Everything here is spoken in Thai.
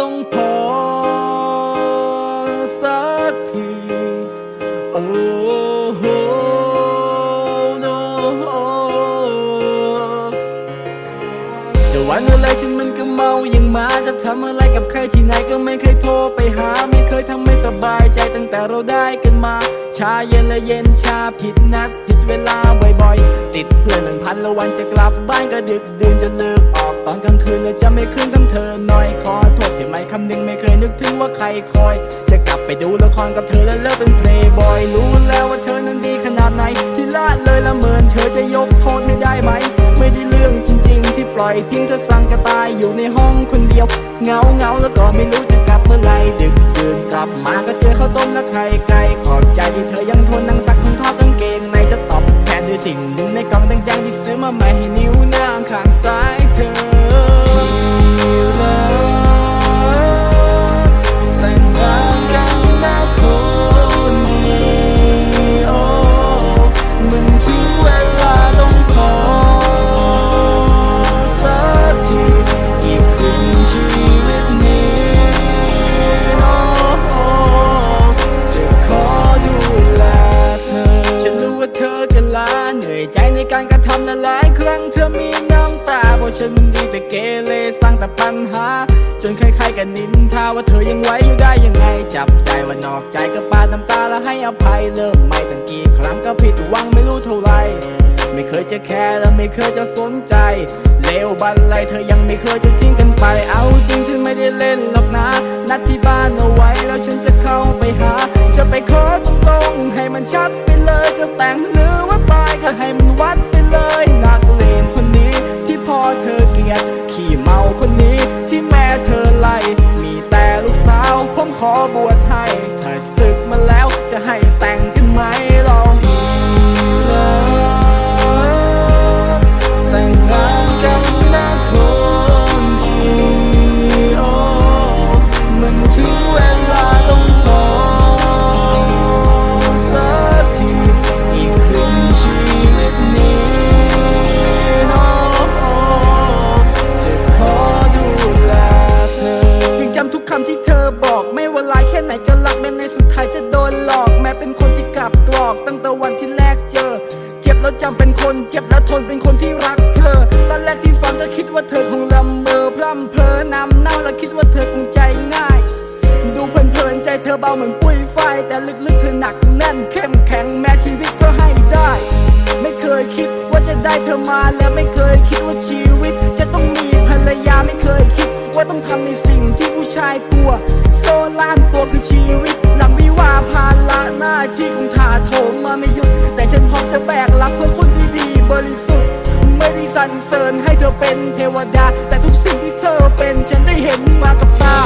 ต้องพอสักทีโอ้โห no จะวันอะไรฉันมันก็เมาอย่างมาจะทำอะไรกับใครที่ไหนก็ไม่เคยโทรไปหา ไม่เคยทำให้สบายใจตั้งแต่เราได้กันมาชาย และเย็นชาผิดนัดผิดเวลาบ่อยๆ ติดเพื่อนหนึ่งพันละวันจะกลับบ้านก็ดึกดื่นจะเลิกออกตอนกลางคืนเลยจะไม่คืนทั้งเธอหน่อยขอโทษที่ไม่คำนึงไม่เคยนึกถึงว่าใครคอย จะกลับไปดูละครกับเธอแล้วเลิกเป็นเพลย์บอยรู้แล้วว่าเธอนั้นดีขนาดไหนที่ละเลยละเมินเธอจะยกโทษ มาก็เจอข้าวต้มและไข่ไก่ขอบใจที่เธอยังทนนั่งซักทนทอดกางเกงในจะตอบแทนด้วยสิ่งหนึ่งในกล่องแดงๆที่ซื้อมาใหม่ให้นิ้วนางข้าง การกระทำนั้นหลายครั้งเธอมีน้ำตาเพราะฉันมันดีแต่เกเรสร้างแต่ปัญหา จนใครๆกันนินทาว่าเธอยังไหวอยู่ได้ยังไง จับได้ว่านอกใจก็ปาดน้ำตาแล้วให้อภัยเริ่มไม่ตั้งกี่ครั้งก็ผิดหวังไม่รู้เท่าไหรไม่เคยจะแคร์และไม่เคยจะสนใจ เลวบันไลเธอยังไม่เคยจะทิ้งกันไป เอาจริงฉันไม่ได้เล่นหรอกนะ นัดที่บ้านเอาไว้แล้วฉันจะเข้าไปหา จะไปขอตรงๆให้มันชัดไปเลยจะแต่งหรือว่า ธอให้มันวัดไปเลยนักเลงคนนี้ ที่พ่อเธอเกลียด ขี้เมาคนนี้ ที่แม่เธอไล่ มีแต่ลูกสาวผมขอบวชให้ ถ้าศึกมาแล้วจะให้แต่ แล้วจำเป็นคนเจ็บแล้วทนเป็นคนที่รักเธอ ตอนแรกที่ฟังก็คิดว่าเธอคงลำเมอพร่ำเพอนำเน่าและคิดว่าเธอคงใจง่าย ดูเพลินๆใจเธอเบาเหมือนปุ้ยฝ้ายแต่ลึกๆเธอหนักแน่นเข้มแข็งแม้ชีวิตก็ให้ได้ ไม่เคยคิดว่าจะได้เธอมาและไม่เคยคิดว่าชีวิต จะต้องมีภรรยาไม่เคยคิด ว่าต้องทำในสิ่งที่ผู้ชายกลัว โซล่านตัวคือชีวิตหลังวิ วดา แต่ทุกสิ่งที่เธอเป็นฉันได้เห็นมากับตา